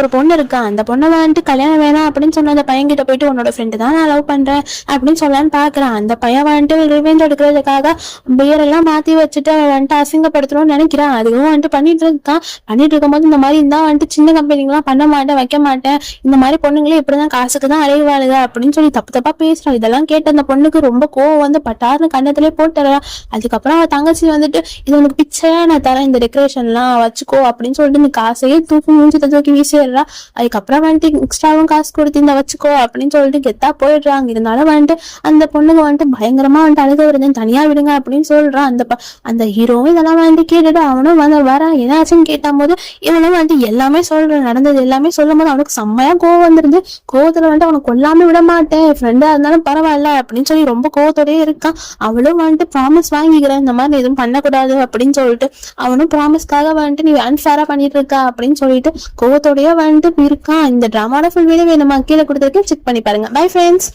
ஒரு பொண்ணு இருக்கா? அந்த பொண்ணை வந்துட்டு கல்யாணம் வேணாம் அப்படின்னு சொன்ன அந்த பையன் கிட்ட போயிட்டு உன்னோட ஃப்ரெண்டு தான் நான் லவ் பண்றேன் அப்படின்னு சொல்லலான்னு பாக்குறான். அந்த பையன் வந்துட்டு ரிவெஞ்ச் எடுக்கிறதுக்காக பியர் எல்லாம் மாத்தி வச்சுட்டு வந்துட்டு அசிங்கப்படுத்தணும்னு நினைக்கிறான். அதுவும் வந்துட்டு பண்ணிட்டு இருக்கான். பண்ணிட்டு இருக்கும்போது இந்த மாதிரி இருந்தா வந்துட்டு சின்ன கம்பெனிங்கெல்லாம் பண்ண மாட்டேன் வைக்க மாட்டேன். இந்த மாதிரி பொண்ணுங்களே இப்படிதான் காசுக்கு தான் அலைவாளுங்க அப்படின்னு சொல்லி தப்பு தப்பா பேசுறான். இதெல்லாம் கேட்டு அந்த பொண்ணுக்கு ரொம்ப கோவம் வந்து பட்டாருன்னு கண்ணத்திலே போட்டுறா அதுக்கப்புறம் அவ தங்கச்சி வந்துட்டு இது உனக்கு பிச்சையா? நான் தரேன் இந்த டெக்கரேஷன்லாம் வச்சுக்கோ அப்படின்னு சொல்லிட்டு இந்த காசையே தூக்கி மூஞ்சி தூக்கி வீசி வீசிடுறா அதுக்கப்புறம் வந்துட்டு எக்ஸ்ட்ராவும் காசு கொடுத்து இந்த வச்சுக்கோ அப்படின்னு சொல்லிட்டு கெத்தா போயிடுறாங்க. இருந்தாலும் வந்துட்டு அந்த பொண்ணுங்க வந்துட்டு பயங்கரமா வந்துட்டு அழுக வருது. தனியா விடுங்க அப்படின்னு சொல்றான் அந்த அந்த ஹீரோவும் இதெல்லாம் வந்துட்டு கேட்டுட்டு அவனும் வந்து வர. ஏதாச்சும் கேட்ட போது இவனும் வந்துட்டு எல்லாமே சொல்றான் நடந்தது எல்லாமே சொல்லும் போது அவனுக்கு செம்மையா கோவம் வந்துருது. கோவத்துல வந்துட்டு அவனை கொல்லாம விட மாட்டேன். ஃப்ரெண்டா இருந்தாலும் பரவாயில்ல அப்படின்னு சொல்லி ரொம்ப கோவத்தோடயே இருக்கான். அவளும் வந்துட்டு ப்ராமிஸ் வாங்கிக்கிறேன். இந்த மாதிரி எதுவும் பண்ணக்கூடாது அப்படின்னு சொல்லிட்டு அவனும் ப்ராமிஸ்க்காக வந்துட்டு நீ அன்ஃபேரா பண்ணிட்டு இருக்கா அப்படின்னு சொல்லிட்டு கோவத்தோடய வந்துட்டு இருக்கா இந்த ட்ராமாவோட ஃபுல் வீடியோ வேணுமா? கீழே கொடுத்துருக்கேன். செக் பண்ணி பாருங்க. Bye friends